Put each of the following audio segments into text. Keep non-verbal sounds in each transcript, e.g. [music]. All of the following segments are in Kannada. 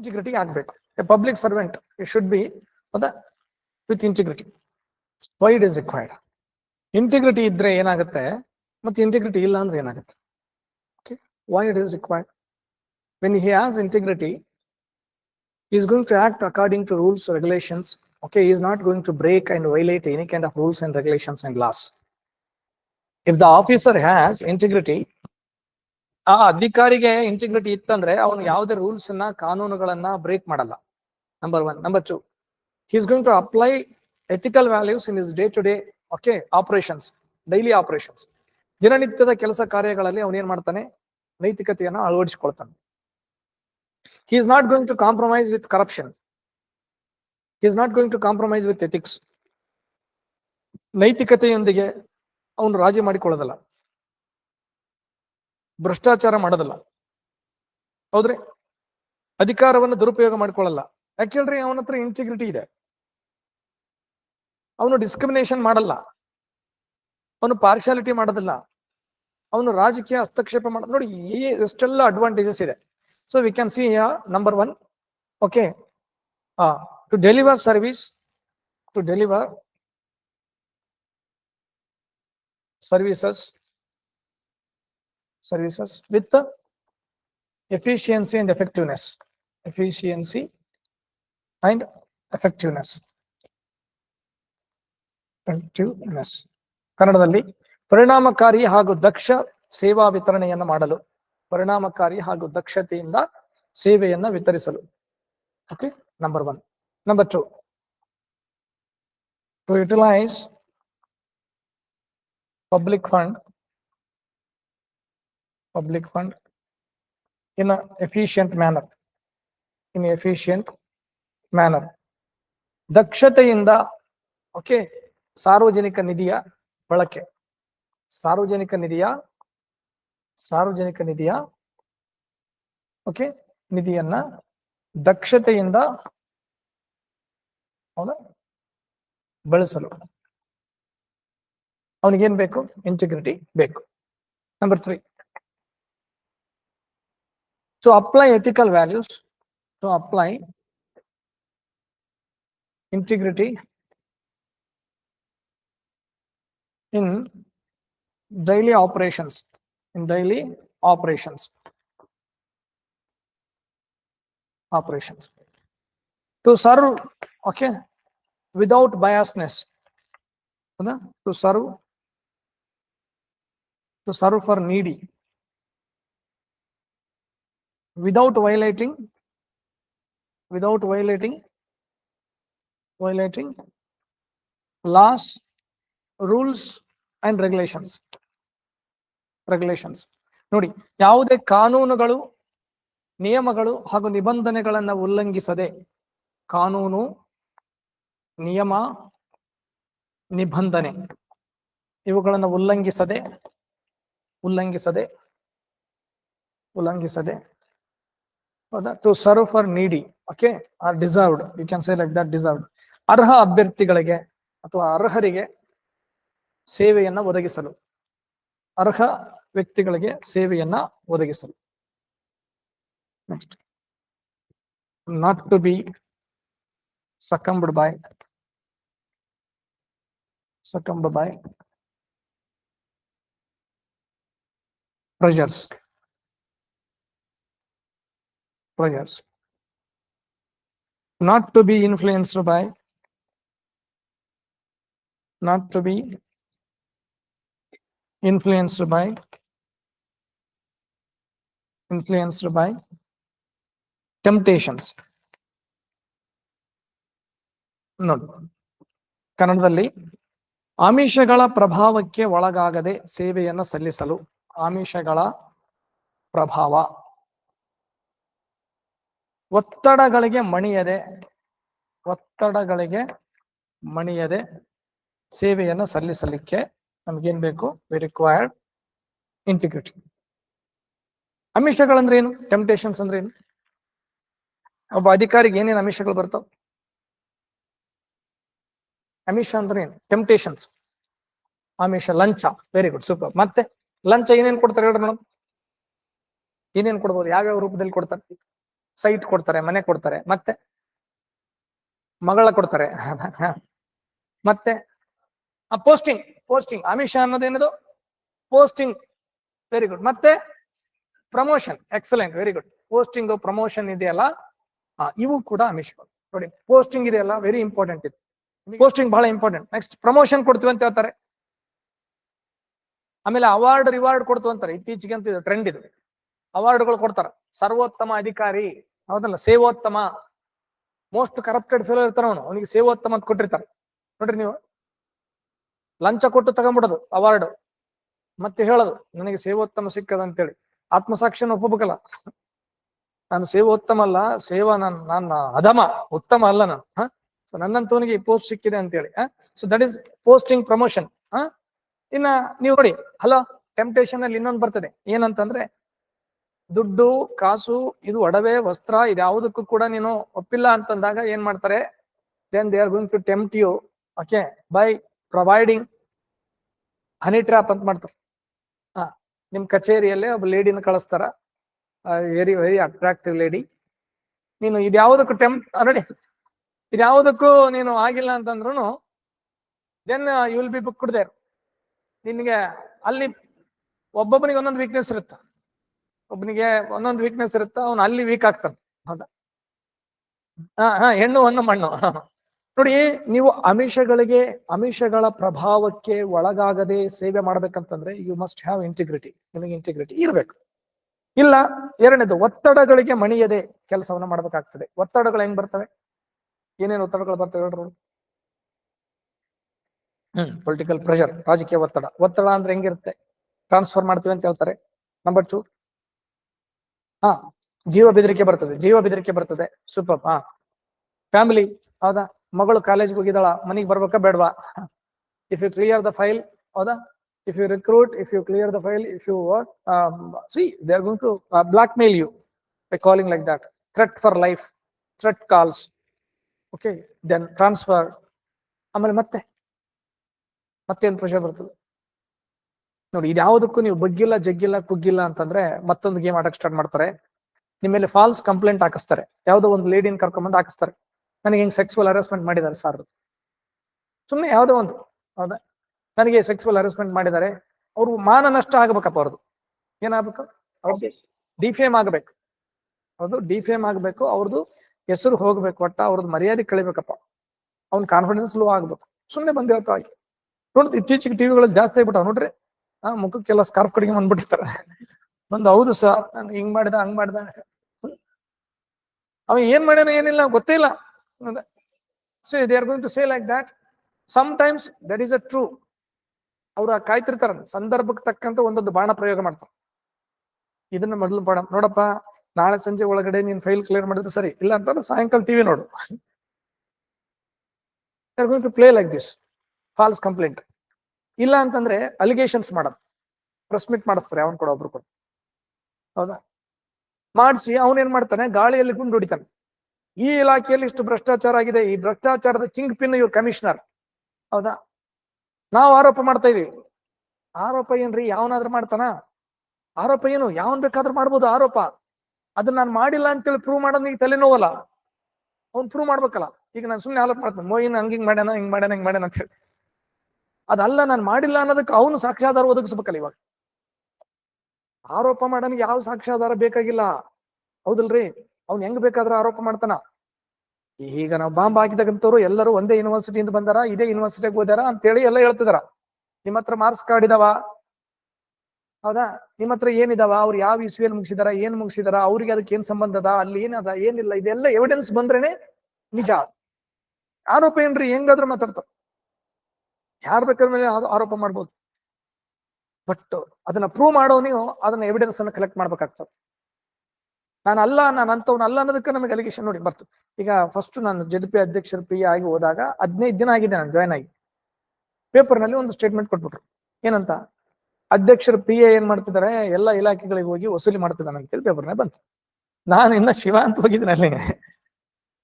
ಇಂಟಿಗ್ರಿಟಿ ಆಗ್ಬೇಕು a public servant it should be ಹೌದಾ with integrity why it is required integrity ಇದ್ರೆ ಏನಾಗುತ್ತೆ ಮತ್ತೆ ಇಂಟಿಗ್ರಿಟಿ ಇಲ್ಲ ಅಂದ್ರೆ ಏನಾಗುತ್ತೆ okay why it is required when he has integrity is going to act according to rules, regulations. Okay, he is not going to break and violate any kind of rules and regulations and laws. If the officer has integrity, ಆ ಅಧಿಕಾರಿಗೆ ಇಂಟಿಗ್ರಿಟಿ ಇತ್ತಂದ್ರೆ ಅವನು ಯಾವುದೇ ರೂಲ್ಸ್ ಅನ್ನ, ಕಾನೂನುಗಳನ್ನ ಬ್ರೇಕ್ ಮಾಡಲ್ಲ. Number one number two is going to apply ethical values in is day to day okay operations daily operations ದಿನನಿತ್ಯದ ಕೆಲಸ ಕಾರ್ಯಗಳಲ್ಲಿ ಅವನೇನ್ ಮಾಡ್ತಾನೆ? ನೈತಿಕತೆಯನ್ನ ಅಳವಡಿಸಿಕೊಳ್ತಾನೆ. He is not going to compromise with corruption he is not going to compromise with ethics ನೈತಿಕತೆಯೊಂದಿಗೆ ಅವನು ರಾಜಿ ಮಾಡಿಕೊಳ್ಳೋದಲ್ಲ. ಭ್ರಷ್ಟಾಚಾರ ಮಾಡೋದಲ್ಲ. ಹೌದ್ರಿ? ಅಧಿಕಾರವನ್ನು ದುರುಪಯೋಗ ಮಾಡ್ಕೊಳ್ಳಲ್ಲ. ಯಾಕೆಳ್ರಿ ಅವನ ಹತ್ರ ಇಂಟಿಗ್ರಿಟಿ ಇದೆ. ಅವನು ಡಿಸ್ಕ್ರಿಮಿನೇಷನ್ ಮಾಡಲ್ಲ. ಅವನು ಪಾರ್ಶಾಲಿಟಿ ಮಾಡೋದಿಲ್ಲ. ಅವನು ರಾಜಕೀಯ ಹಸ್ತಕ್ಷೇಪ ಮಾಡ, ನೋಡಿ ಎಷ್ಟೆಲ್ಲ ಅಡ್ವಾಂಟೇಜಸ್ ಇದೆ. So we can see number one okay to deliver service to deliver services services, with the efficiency and effectiveness, efficiency and effectiveness. Effectiveness. ಕನ್ನಡದಲ್ಲಿ ಪರಿಣಾಮಕಾರಿ ಹಾಗೂ ದಕ್ಷ ಸೇವಾ ವಿತರಣೆಯನ್ನು ಮಾಡಲು ಪರಿಣಾಮಕಾರಿ ಹಾಗೂ ದಕ್ಷತೆಯಿಂದ ಸೇವೆಯನ್ನು ವಿತರಿಸಲು okay number one number two to utilise public fund public fund in efficient manner in efficient manner ದಕ್ಷತೆಯಿಂದ ಓಕೆ ಸಾರ್ವಜನಿಕ ನಿಧಿಯ ಬಳಕೆ. ಸಾರ್ವಜನಿಕ ನಿಧಿಯ ಸಾರ್ವಜನಿಕ ನಿಧಿಯ ಓಕೆ ನಿಧಿಯನ್ನ ದಕ್ಷತೆಯಿಂದ ಹೌದಾ ಬಳಸಲು. ಅವನಿಗೇನ್ ಬೇಕು? ಇಂಟಿಗ್ರಿಟಿ ಬೇಕು. Number three to apply ethical values, So apply integrity in daily operations, in daily operations. Operations. To serve, okay, without biasness. To serve, to serve for needy. Without violating without violating violating laws rules and regulations regulations ನೋಡಿ ಯಾವುದೇ ಕಾನೂನುಗಳು ನಿಯಮಗಳು ಹಾಗೂ ನಿಬಂಧನೆಗಳನ್ನು ಉಲ್ಲಂಘಿಸದೆ ಕಾನೂನು ನಿಯಮ ನಿಬಂಧನೆ ಇವುಗಳನ್ನು ಉಲ್ಲಂಘಿಸದೆ ಉಲ್ಲಂಘಿಸದೆ ಉಲ್ಲಂಘಿಸದೆ ಹೌದಾ? ಟು ಸರ್ವ್ ಫಾರ್ ನೀಡಿ okay are deserved you can say like that deserved ಅರ್ಹ ಅಭ್ಯರ್ಥಿಗಳಿಗೆ ಅಥವಾ ಅರ್ಹರಿಗೆ ಸೇವೆಯನ್ನ ಒದಗಿಸಲು. ಅರ್ಹ ವ್ಯಕ್ತಿಗಳಿಗೆ ಸೇವೆಯನ್ನ ಒದಗಿಸಲು. Next not to be succumbed by succumbed by pressures prayers. Not to be influenced by, not to be influenced by, influenced by temptations. ನೋಡಿ ಕನ್ನಡದಲ್ಲಿ ಆಮಿಷಗಳ ಪ್ರಭಾವಕ್ಕೆ ಒಳಗಾಗದೆ ಸೇವೆಯನ್ನು ಸಲ್ಲಿಸಲು ಆಮಿಷಗಳ ಪ್ರಭಾವ ಒತ್ತಡಗಳಿಗೆ ಮಣಿಯದೆ ಒತ್ತಡಗಳಿಗೆ ಮಣಿಯದೆ ಸೇವೆಯನ್ನು ಸಲ್ಲಿಸಲಿಕ್ಕೆ ನಮ್ಗೇನ್ ಬೇಕು? ವಿ ರಿಕ್ವೈರ್ಡ್ ಇಂಟಿಗ್ರಿಟಿ ಅಮಿಷಗಳಂದ್ರೆ ಏನು? ಟೆಂಪ್ಟೇಷನ್ಸ್ ಅಂದ್ರೆ ಏನು? ಒಬ್ಬ ಅಧಿಕಾರಿಗೆ ಏನೇನು ಅಮಿಷಗಳು ಬರ್ತಾವ? ಅಮಿಷ ಅಂದ್ರೆ ಏನು? ಟೆಂಪ್ಟೇಷನ್ಸ್ ಆಮಿಷ ಲಂಚ. ವೆರಿ ಗುಡ್ ಸೂಪರ್ ಮತ್ತೆ ಲಂಚ ಏನೇನ್ ಕೊಡ್ತಾರೆ ಹೇಳ್ರಿ ಮೇಡಮ್ ಏನೇನ್ ಕೊಡ್ಬೋದು? ಯಾವ್ಯಾವ ರೂಪದಲ್ಲಿ ಕೊಡ್ತಾರೆ? ಸೈಟ್ ಕೊಡ್ತಾರೆ ಮನೆ ಕೊಡ್ತಾರೆ ಮತ್ತೆ ಮಗಳ ಕೊಡ್ತಾರೆ. [laughs] ಮತ್ತೆ ಆ ಪೋಸ್ಟಿಂಗ್ ಪೋಸ್ಟಿಂಗ್ ಆಮಿಷ ಅನ್ನೋದೇನದು ಪೋಸ್ಟಿಂಗ್ ವೆರಿ ಗುಡ್ ಮತ್ತೆ promotion excellent very good posting promotion ಇದೆಯಲ್ಲ? ಇವು ಕೂಡ ಅಮಿಷಗಳು ನೋಡಿ ಪೋಸ್ಟಿಂಗ್ ಇದೆಯಲ್ಲ ವೆರಿ ಇಂಪಾರ್ಟೆಂಟ್ ಇದು. ಪೋಸ್ಟಿಂಗ್ ಬಹಳ ಇಂಪಾರ್ಟೆಂಟ್ ನೆಕ್ಸ್ಟ್ ಪ್ರಮೋಷನ್ ಕೊಡ್ತೀವಿ ಅಂತ ಹೇಳ್ತಾರೆ. ಆಮೇಲೆ ಅವಾರ್ಡ್ ರಿವಾರ್ಡ್ ಕೊಡ್ತು ಅಂತಾರೆ. ಇತ್ತೀಚೆಗೆ ಅಂತ ಇದು ಟ್ರೆಂಡ್ ಇದು. ಅವಾರ್ಡ್ಗಳು ಕೊಡ್ತಾರೆ. ಸರ್ವೋತ್ತಮ ಅಧಿಕಾರಿ. ಹೌದಲ್ಲ, ಸೇವೋತ್ತಮ. ಮೋಸ್ಟ್ ಕರಪ್ಟೆಡ್ ಫೆಲೋ ಇರ್ತಾನ ಅವನು. ಅವನಿಗೆ ಸೇವೋತ್ತಮ ಅಂತ ಕೊಟ್ಟಿರ್ತಾರೆ. ನೋಡ್ರಿ ನೀವು. ಲಂಚ ಕೊಟ್ಟು ತಗೊಂಡ್ಬಿಡೋದು ಅವಾರ್ಡ್ ಮತ್ತೆ ಹೇಳೋದು, ನನಗೆ ಸೇವೋತ್ತಮ ಸಿಕ್ಕದ ಅಂತೇಳಿ. ಆತ್ಮಸಾಕ್ಷಿಯನ್ನು ಒಪ್ಪಬೇಕಲ್ಲ. ನಾನು ಸೇವೋತ್ತಮ ಅಲ್ಲ, ಸೇವಾ ನಾನು, ನನ್ನ ಅಧಮ, ಉತ್ತಮ ಅಲ್ಲ ನಾನು. ಹ? ಸೊ ನನ್ನಂತವನಿಗೆ ಈ ಪೋಸ್ಟ್ ಸಿಕ್ಕಿದೆ ಅಂತೇಳಿ. So that is posting promotion ಇನ್ನ, ನೀವು ನೋಡಿ. ಹಲೋ ಟೆಂಪ್ಟೇಷನ್ ಅಲ್ಲಿ ಇನ್ನೊಂದು ಬರ್ತದೆ. ಏನಂತಂದ್ರೆ ದುಡ್ಡು, ಕಾಸು, ಇದು ಒಡವೆ, ವಸ್ತ್ರ, ಇದ್ಯಾವುದಕ್ಕೂ ಕೂಡ ನೀನು ಒಪ್ಪಿಲ್ಲ ಅಂತಂದಾಗ ಏನ್ ಮಾಡ್ತಾರೆ? Then they are going to tempt you okay by providing honey trap ಅಂತ ಮಾಡ್ತಾರೆ. ಹಾ, ನಿಮ್ ಕಚೇರಿಯಲ್ಲೇ ಒಬ್ಬ ಲೇಡಿನ ಕಳಿಸ್ತಾರ. ವೆರಿ ವೆರಿ ಅಟ್ರಾಕ್ಟಿವ್ ಲೇಡಿ ನೀನು ಇದ್ಯಾವುದಕ್ಕೂ ಟೆಂಪ್ ನೋಡಿ, ಇದ್ಯಾವುದಕ್ಕೂ ನೀನು ಆಗಿಲ್ಲ ಅಂತಂದ್ರು then you will be book ಕುಡ್ದೇರ್ ನಿನ್ಗೆ ಅಲ್ಲಿ ಒಬ್ಬೊಬ್ಬನಿಗೆ ಒಂದೊಂದು ವೀಕ್ನೆಸ್ ಇರುತ್ತೆ. ಒಬ್ಬನಿಗೆ ಒಂದೊಂದು ವೀಕ್ನೆಸ್ ಇರುತ್ತೆ, ಅವನು ಅಲ್ಲಿ ವೀಕ್ ಆಗ್ತಾನೆ. ಹೌದಾ ಹಾ ಹಾ, ಹೆಣ್ಣು ಒಂದು ಮಣ್ಣು. [laughs] ನೋಡಿ, ನೀವು ಅಮಿಷಗಳಿಗೆ, ಅಮಿಷಗಳ ಪ್ರಭಾವಕ್ಕೆ ಒಳಗಾಗದೆ ಸೇವೆ ಮಾಡ್ಬೇಕಂತಂದ್ರೆ ಯು ಮಸ್ಟ್ ಹ್ಯಾವ್ ಇಂಟಿಗ್ರಿಟಿ ನಿಮಗೆ ಇಂಟಿಗ್ರಿಟಿ ಇರಬೇಕು. ಇಲ್ಲ, ಎರಡನೇದು, ಒತ್ತಡಗಳಿಗೆ ಮಣಿಯದೆ ಕೆಲಸವನ್ನ ಮಾಡ್ಬೇಕಾಗ್ತದೆ. ಒತ್ತಡಗಳು ಹೆಂಗ್ ಬರ್ತವೆ? ಏನೇನು ಒತ್ತಡಗಳು ಬರ್ತವೆ ಹೇಳ್ರು ಹ್ಮ್ ಪೊಲಿಟಿಕಲ್ ಪ್ರೆಷರ್ ರಾಜಕೀಯ ಒತ್ತಡ. ಒತ್ತಡ ಅಂದ್ರೆ ಹೆಂಗಿರುತ್ತೆ? ಟ್ರಾನ್ಸ್ಫರ್ ಮಾಡ್ತೀವಿ ಅಂತ ಹೇಳ್ತಾರೆ. ನಂಬರ್ ಟು ಹಾ, ಜೀವ ಬೆದರಿಕೆ ಬರ್ತದೆ, ಜೀವ ಬೆದರಿಕೆ ಬರ್ತದೆ. ಸೂಪರ್ ಹಾ. ಫ್ಯಾಮಿಲಿ ಹೌದಾ? ಮಗಳು ಕಾಲೇಜ್ಗೆ ಹೋಗಿದ್ದಾಳ, ಮನೆಗೆ ಬರ್ಬೇಕಾ ಬೇಡವಾ? If you clear the file ಹೌದಾ? If you recruit if you clear the file if you see they are going to blackmail you by calling like that threat for life threat calls okay then transfer ಆಮೇಲೆ ಮತ್ತೆ, ಮತ್ತೇನು ಪ್ರೆಷರ್ ಬರ್ತದೆ? ನೋಡಿ ಇದ್ಯಾವುದಕ್ಕೂ ನೀವು ಬಗ್ಗಿಲ್ಲ ಜಗ್ಗಿಲ್ಲ ಕುಗ್ಗಿಲ್ಲ ಅಂತಂದ್ರೆ ಮತ್ತೊಂದು ಗೇಮ್ ಆಡಕ್ ಸ್ಟಾರ್ಟ್ ಮಾಡ್ತಾರೆ. ನಿಮ್ಮ ಮೇಲೆ ಫಾಲ್ಸ್ ಕಂಪ್ಲೇಂಟ್ ಹಾಕಿಸ್ತಾರೆ. ಯಾವುದೋ ಒಂದು ಲೇಡಿನ ಕರ್ಕೊಂಬಂದು ಹಾಕಿಸ್ತಾರೆ. ನನಗೆ ಹಿಂಗ್ ಸೆಕ್ಸುವಲ್ ಹರಾಸ್ಮೆಂಟ್ ಮಾಡಿದ್ದಾರೆ ಸರ್ ಸುಮ್ಮನೆ ಯಾವುದೋ ಒಂದು ಹೌದಾ? ನನಗೆ ಸೆಕ್ಸುವಲ್ ಹರಾಸ್ಮೆಂಟ್ ಮಾಡಿದ್ದಾರೆ. ಅವ್ರು ಮಾನ ನಷ್ಟ ಆಗ್ಬೇಕಪ್ಪ ಅವ್ರದ್ದು. ಏನಾಗ್ಬೇಕು? ಅವ್ರಿಗೆ ಡಿಫೇಮ್ ಆಗ್ಬೇಕು. ಹೌದು ಡಿಫೇಮ್ ಆಗ್ಬೇಕು. ಅವ್ರದ್ದು ಹೆಸರು ಹೋಗ್ಬೇಕು ಒಟ್ಟ ಅವ್ರದ್ದು ಮರ್ಯಾದೆ ಕಳಿಬೇಕಪ್ಪ. ಅವ್ನ ಕಾನ್ಫಿಡೆನ್ಸ್ ಲೋ ಆಗ್ಬೇಕು. ಸುಮ್ಮನೆ ಬಂದಿರತ್ತ ಆಕೆ ಇತ್ತೀಚೆಗೆ ಟಿವಿಗಳಲ್ಲಿ ಜಾಸ್ತಿ ಆಗ್ಬಿಟ್ಟಾವ ನೋಡ್ರಿ. ಆ ಮುಖಕ್ಕೆಲ್ಲ ಸ್ಕಾರ್ಫ್ ಕಡೆಗೆ ಬಂದ್ಬಿಟ್ಟಿರ್ತಾರೆ. ಬಂದು ಹೌದು ಸರ್ ನಾನು ಹಿಂಗ್ ಮಾಡಿದ, ಹಂಗ್ ಮಾಡಿದ ಅವ ಏನ್ ಮಾಡ್ಯಾನ ಏನಿಲ್ಲ, ಗೊತ್ತೇ ಇಲ್ಲ. So they are going to say like that sometimes that is a true ಅವ್ರು ಕಾಯ್ತಿರ್ತಾರ, ಸಂದರ್ಭಕ್ಕೆ ತಕ್ಕಂತ ಒಂದೊಂದು ಬಾಣ ಪ್ರಯೋಗ ಮಾಡ್ತಾರೆ. ಇದನ್ನ ಮೊದಲು ಬಾಣ ನೋಡಪ್ಪ, ನಾಳೆ ಸಂಜೆ ಒಳಗಡೆ ನೀನ್ ಫೈಲ್ ಕ್ಲಿಯರ್ ಮಾಡಿದ್ರೆ ಸರಿ, ಇಲ್ಲ ಅಂತಂದ್ರೆ ಸಾಯಂಕಾಲ ಟಿವಿ ನೋಡು. Going to play like this false complaint ಇಲ್ಲ ಅಂತಂದ್ರೆ ಅಲಿಗೇಷನ್ಸ್ ಮಾಡೋದು ಪ್ರೆಸ್ ಮೀಟ್ ಮಾಡಿಸ್ತಾರೆ, ಅವನ್ ಕೂಡ ಒಬ್ರು ಕೂಡ. ಹೌದಾ? ಮಾಡಿಸಿ ಅವನೇನ್ ಮಾಡ್ತಾನೆ? ಗಾಳಿಯಲ್ಲಿ ಗುಂಡು ಹೊಡಿತಾನೆ. ಈ ಇಲಾಖೆಯಲ್ಲಿ ಇಷ್ಟು ಭ್ರಷ್ಟಾಚಾರ ಆಗಿದೆ. ಈ ಭ್ರಷ್ಟಾಚಾರದ ಕಿಂಗ್ ಪಿನ್ ಇವ್ರ ಕಮಿಷನರ್ ಹೌದಾ? ನಾವು ಆರೋಪ ಮಾಡ್ತಾ ಇದೀವಿ. ಆರೋಪ ಏನ್ರಿ? ಯಾವನಾದ್ರೂ ಮಾಡ್ತಾನ? ಆರೋಪ ಏನು? ಯಾವನ್ ಬೇಕಾದ್ರೂ ಮಾಡ್ಬೋದು ಆರೋಪ. ಅದನ್ನ ನಾನು ಮಾಡಿಲ್ಲ ಅಂತೇಳಿ ಪ್ರೂವ್ ಮಾಡೋದು ಈಗ ತಲೆನೋವಲ್ಲ. ಅವ್ನು ಪ್ರೂವ್ ಮಾಡ್ಬೇಕಲ್ಲ. ಈಗ ನಾನು ಸುಮ್ಮನೆ ಆರೋಪ ಮಾಡ್ತೇನೆ. ಮೋಯಿನ್ ಹಂಗಿಂಗ್ ಹಿಂಗ್ ಮಾಡ್ಯಾನ ಹಿಂಗ್ ಮಾಡ್ಯಾನ ಹಿಂಗ್ ಮಾಡ್ಯಾನ ಅಂತ ಹೇಳಿ ಅದಲ್ಲ, ನಾನು ಮಾಡಿಲ್ಲ ಅನ್ನೋದಕ್ಕೆ ಅವನು ಸಾಕ್ಷ್ಯಾಧಾರ ಒದಗಿಸ್ಬೇಕಲ್ಲ ಇವಾಗ. ಆರೋಪ ಮಾಡೋನಿಗೆ ಯಾವ ಸಾಕ್ಷ್ಯಾಧಾರ ಬೇಕಾಗಿಲ್ಲ. ಹೌದಲ್ರಿ? ಅವ್ನ್ ಹೆಂಗ್ ಬೇಕಾದ್ರೆ ಆರೋಪ ಮಾಡ್ತಾನ. ಈಗ ನಾವು ಬಾಂಬ್ ಹಾಕಿದಾಗಂತವ್ರು ಎಲ್ಲರೂ ಒಂದೇ ಯೂನಿವರ್ಸಿಟಿಯಿಂದ ಬಂದಾರ, ಇದೇ ಯೂನಿವರ್ಸಿಟಿಗೆ ಹೋದಾರ ಅಂತೇಳಿ ಎಲ್ಲ ಹೇಳ್ತಿದಾರ. ನಿಮ್ಮ ಹತ್ರ ಮಾರ್ಕ್ಸ್ ಕಾರ್ಡ್ ಇದಾವ? ಹೌದಾ? ನಿಮ್ಮ ಹತ್ರ ಏನಿದಾವ? ಅವ್ರು ಯಾವ ಇಸ್ವಿಯಲ್ಲಿ ಮುಗಿಸಿದಾರ, ಏನ್ ಮುಗಿಸಿದಾರ, ಅವ್ರಿಗೆ ಅದಕ್ಕೆ ಏನ್ ಸಂಬಂಧ ಅದ, ಅಲ್ಲಿ ಏನದ, ಏನಿಲ್ಲ, ಇದೆಲ್ಲ ಎವಿಡೆನ್ಸ್ ಬಂದ್ರೇನೆ ನಿಜ. ಆರೋಪ ಏನ್ರಿ? ಹೆಂಗಾದ್ರೂ ಮಾತಾಡ್ತಾರ ಯಾರ್ ಬೇಕಾದ ಮೇಲೆ ಆರೋಪ ಮಾಡ್ಬೋದು. ಬಟ್ ಅದನ್ನ ಪ್ರೂವ್ ಮಾಡೋ ನೀವು ಅದನ್ನ ಎವಿಡೆನ್ಸ್ ಅನ್ನು ಕಲೆಕ್ಟ್ ಮಾಡ್ಬೇಕಾಗ್ತದೆ. ನಾನು ಅಲ್ಲ, ನಾನು ಅಂತವ್ನ ಅಲ್ಲ ಅನ್ನೋದಕ್ಕೆ ನಮಗೆ ಅಲಿಗೇಷನ್ ನೋಡಿ ಬರ್ತದೆ ಈಗ ಫಸ್ಟ್ ನಾನು ಜೆಡ್ ಪಿ ಅಧ್ಯಕ್ಷರ ಪಿ ಆಗಿ ಹೋದಾಗ ಹದಿನೈದು ದಿನ ಆಗಿದೆ ನಾನು ಜಾಯ್ನ್ ಆಗಿ. ಪೇಪರ್ನಲ್ಲಿ ಒಂದು ಸ್ಟೇಟ್ಮೆಂಟ್ ಕೊಟ್ಬಿಟ್ರು. ಏನಂತ? ಅಧ್ಯಕ್ಷರ ಪಿ ಎ ಏನ್ ಮಾಡ್ತಿದ್ದಾರೆ? ಎಲ್ಲ ಇಲಾಖೆಗಳಿಗೆ ಹೋಗಿ ವಸೂಲಿ ಮಾಡ್ತಿದ್ದಾನೆ ಅಂತೇಳಿ ಪೇಪರ್ನೇ ಬಂತು. ನಾನು ಇನ್ನ ಶಿವ ಅಂತ ಹೋಗಿದ್ದೀನಿ ಅಲ್ಲಿ.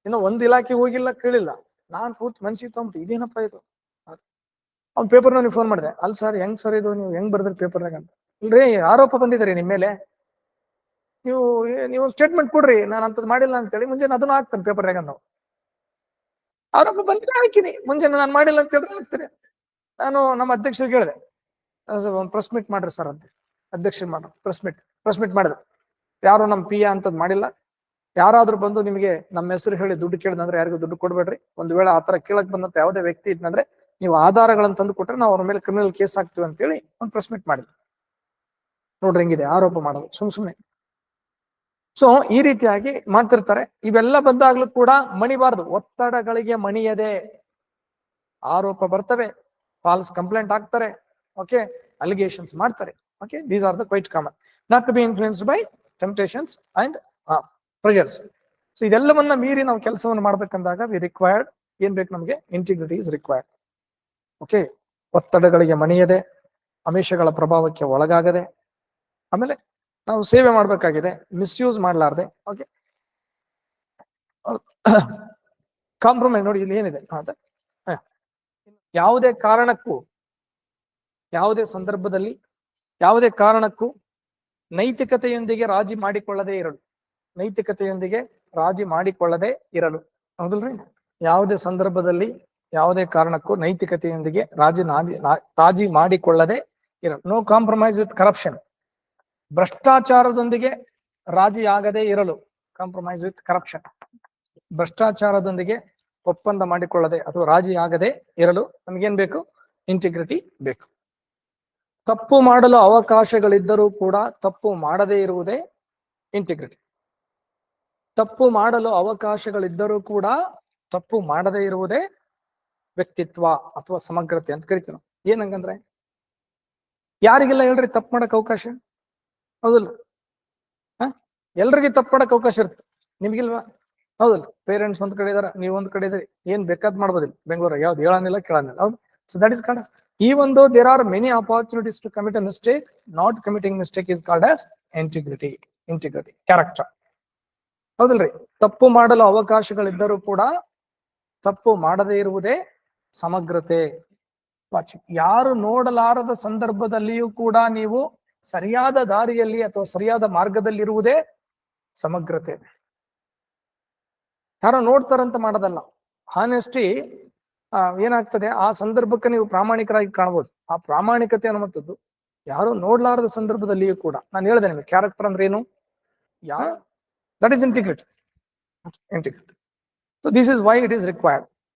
ಇನ್ನು ಒಂದ್ ಇಲಾಖೆ ಹೋಗಿಲ್ಲ ಕೇಳಿಲ್ಲ. ನಾನ್ ಪೂರ್ತಿ ಮನ್ಸಿಗೆ ತಗೊಂಬಿಟ್ಟು ಇದೇನಪ್ಪ ಇದು? ಅವ್ನ್ ಪೇಪರ್ ನನಗೆ ಫೋನ್ ಮಾಡಿದೆ. ಅಲ್ಲ ಸರ್ ಹೆಂಗ್ ಸರ್ ಇದು? ನೀವು ಹೆಂಗ್ ಬರ್ದ್ರಿ ಪೇಪರ್ನಾಗ ಅಂತ. ಇಲ್ರಿ, ಆರೋಪ ಬಂದಿದ್ದಾರೆ ನಿಮ್ ಮೇಲೆ. ನೀವು ನೀವು ಸ್ಟೇಟ್ಮೆಂಟ್ ಕೊಡ್ರಿ, ನಾನು ಅಂತದ್ ಮಾಡಿಲ್ಲ ಅಂತೇಳಿ ಮುಂಜಾನೆ ಅದನ್ನ ಹಾಕ್ತಾನೆ ಪೇಪರ್ ನಾವು. ಆರೋಪ ಬಂದ್ರೆ ಹಾಕಿನಿ. ಮುಂಜಾನೆ ನಾನು ಮಾಡಿಲ್ಲ ಅಂತ ಹೇಳಿ ಹಾಕ್ತೀನಿ. ನಾನು ನಮ್ಮ ಅಧ್ಯಕ್ಷರಿಗೆ ಹೇಳಿದೆ. ಒಂದು ಪ್ರೆಸ್ ಮೀಟ್ ಮಾಡ್ರಿ ಸರ್ ಅಂತ. ಅಧ್ಯಕ್ಷರು ಮಾಡ್ರಿ ಪ್ರೆಸ್ ಮೀಟ್ ಪ್ರೆಸ್ ಮೀಟ್ ಮಾಡಿದೆ. ಯಾರು ನಮ್ಮ ಪಿ ಅಂತದ್ ಮಾಡಿಲ್ಲ. ಯಾರಾದ್ರೂ ಬಂದು ನಿಮಗೆ ನಮ್ಮ ಹೆಸರು ಹೇಳಿ ದುಡ್ಡು ಕೇಳಿದಂದ್ರೆ ಯಾರಿಗೂ ದುಡ್ಡು ಕೊಡಬೇಡ್ರಿ. ಒಂದ್ ವೇಳೆ ಆತರ ಕೇಳಕ್ ಬಂದಂತ ಯಾವುದೇ ವ್ಯಕ್ತಿ ಇದ್ನಂದ್ರೆ ನೀವು ಆಧಾರಗಳನ್ನ ತಂದು ಕೊಟ್ರೆ ನಾವು ಅವ್ರ ಮೇಲೆ ಕ್ರಿಮಿನಲ್ ಕೇಸ್ ಹಾಕ್ತೀವಿ ಅಂತೇಳಿ ಒಂದು ಪ್ರೆಸ್ ಮೀಟ್ ಮಾಡಿದ್ವಿ. ನೋಡ್ರಿ ಹೆಂಗಿದೆ, ಆರೋಪ ಮಾಡೋದು ಸುಮ್ ಸುಮ್ಮನೆ ಸೊ ಈ ರೀತಿಯಾಗಿ ಮಾಡ್ತಿರ್ತಾರೆ. ಇವೆಲ್ಲ ಬಂದಾಗ್ಲೂ ಕೂಡ ಮಣಿಬಾರದು ಒತ್ತಡಗಳಿಗೆ ಮಣಿಯದೆ ಆರೋಪ ಬರ್ತವೆ ಫಾಲ್ಸ್ ಕಂಪ್ಲೇಂಟ್ ಹಾಕ್ತಾರೆ ಓಕೆ ಅಲಿಗೇಷನ್ಸ್ ಮಾಡ್ತಾರೆ okay these are the quite common not to be influence by temptations and pressures so ಇದೆಲ್ಲವನ್ನ ಮೀರಿ ನಾವು ಕೆಲಸವನ್ನು ಮಾಡ್ಬೇಕಂದಾಗ ವಿ ರಿಕ್ವೈರ್ಡ್ ಏನ್ ಬೇಕು ನಮಗೆ? ಇಂಟಿಗ್ರಿಟಿ ಇಸ್ ರಿಕ್ವೈರ್ಡ್ ಓಕೆ ಒತ್ತಡಗಳಿಗೆ ಮಣಿಯದೆ, ಅಮಿಷಗಳ ಪ್ರಭಾವಕ್ಕೆ ಒಳಗಾಗದೆ, ಆಮೇಲೆ ನಾವು ಸೇವೆ ಮಾಡಬೇಕಾಗಿದೆ ಮಿಸ್ಯೂಸ್ ಮಾಡಲಾರ್ದೆ ಓಕೆ ಕಾಂಪ್ರಮೈಸ್ ನೋಡಿ ಇಲ್ಲಿ ಏನಿದೆ. ಯಾವುದೇ ಕಾರಣಕ್ಕೂ, ಯಾವುದೇ ಸಂದರ್ಭದಲ್ಲಿ, ಯಾವುದೇ ಕಾರಣಕ್ಕೂ ನೈತಿಕತೆಯೊಂದಿಗೆ ರಾಜಿ ಮಾಡಿಕೊಳ್ಳದೆ ಇರಲು. ನೈತಿಕತೆಯೊಂದಿಗೆ ರಾಜಿ ಮಾಡಿಕೊಳ್ಳದೆ ಇರಲು. ಹೌದಲ್ರಿ? ಯಾವುದೇ ಸಂದರ್ಭದಲ್ಲಿ ಯಾವುದೇ ಕಾರಣಕ್ಕೂ ನೈತಿಕತೆಯೊಂದಿಗೆ ರಾಜಿ ರಾಜಿ ಮಾಡಿಕೊಳ್ಳದೆ ಇರ ನೋ ಕಾಂಪ್ರಮೈಸ್ ವಿತ್ ಕರಪ್ಷನ್ ಭ್ರಷ್ಟಾಚಾರದೊಂದಿಗೆ ರಾಜಿಯಾಗದೆ ಇರಲು ಕಾಂಪ್ರಮೈಸ್ ವಿತ್ ಕರಪ್ಷನ್ ಭ್ರಷ್ಟಾಚಾರದೊಂದಿಗೆ ಒಪ್ಪಂದ ಮಾಡಿಕೊಳ್ಳದೆ ಅಥವಾ ರಾಜಿಯಾಗದೆ ಇರಲು ನಮಗೇನ್ ಬೇಕು? ಇಂಟಿಗ್ರಿಟಿ ಬೇಕು. ತಪ್ಪು ಮಾಡಲು ಅವಕಾಶಗಳಿದ್ದರೂ ಕೂಡ ತಪ್ಪು ಮಾಡದೇ ಇರುವುದೇ ಇಂಟಿಗ್ರಿಟಿ ತಪ್ಪು ಮಾಡಲು ಅವಕಾಶಗಳಿದ್ದರೂ ಕೂಡ ತಪ್ಪು ಮಾಡದೇ ಇರುವುದೇ ವ್ಯಕ್ತಿತ್ವ ಅಥವಾ ಸಮಗ್ರತೆ ಅಂತ ಕರಿತೀವಿ ನಾವು. ಏನಂಗಂದ್ರೆ ಯಾರಿಗೆಲ್ಲ ಹೇಳ್ರಿ ತಪ್ಪು ಮಾಡಕ್ ಅವಕಾಶ? ಹೌದಲ್ಲ? ಹ? ಎಲ್ರಿಗೂ ತಪ್ಪು ಮಾಡಕ್ ಅವಕಾಶ ಇರುತ್ತೆ. ನಿಮ್ಗಿಲ್ವಾ? ಹೌದಲ್ಲ? ಪೇರೆಂಟ್ಸ್ ಒಂದ್ ಕಡೆ ಇದಾರ, ನೀವ್ ಒಂದ್ ಕಡೆ ಇದ್ರಿ. ಏನ್ ಬೇಕಾದ್ ಮಾಡ್ಬೋದಿಲ್ಲ. ಬೆಂಗಳೂರು ಯಾವ್ದು ಹೇಳಾನಿಲ್ಲ, ಕೇಳಾನಿಲ್ಲ. ಹೌದು? ಸೊ ದಟ್ ಇಸ್ ಕಾಲ್ಡ್ ಈ ಒಂದು there are many opportunities to commit a mistake not committing mistake is called as integrity integrity character ಹೌದಲ್ರಿ? ತಪ್ಪು ಮಾಡಲು ಅವಕಾಶಗಳಿದ್ದರೂ ಕೂಡ, ತಪ್ಪು ಮಾಡದೇ ಇರುವುದೇ ಸಮಗ್ರತೆ ಯಾರು ನೋಡಲಾರದ ಸಂದರ್ಭದಲ್ಲಿಯೂ ಕೂಡ ನೀವು ಸರಿಯಾದ ದಾರಿಯಲ್ಲಿ ಅಥವಾ ಸರಿಯಾದ ಮಾರ್ಗದಲ್ಲಿರುವುದೇ ಸಮಗ್ರತೆ. ಯಾರೋ ನೋಡ್ತಾರಂತ ಮಾಡೋದಲ್ಲ. ಹಾನೆಸ್ಟಿ ಏನಾಗ್ತದೆ? ಆ ಸಂದರ್ಭಕ್ಕೆ ನೀವು ಪ್ರಾಮಾಣಿಕರಾಗಿ ಕಾಣ್ಬೋದು. ಆ ಪ್ರಾಮಾಣಿಕತೆ ಅನ್ನುವಂಥದ್ದು ಯಾರು ನೋಡ್ಲಾರದ ಸಂದರ್ಭದಲ್ಲಿಯೂ ಕೂಡ. ನಾನು ಹೇಳಿದೆ ನಿಮಗೆ ಕ್ಯಾರೆಕ್ಟರ್ ಅಂದ್ರೆ ಏನು? Yeah that is integrity integrity so this is why it is required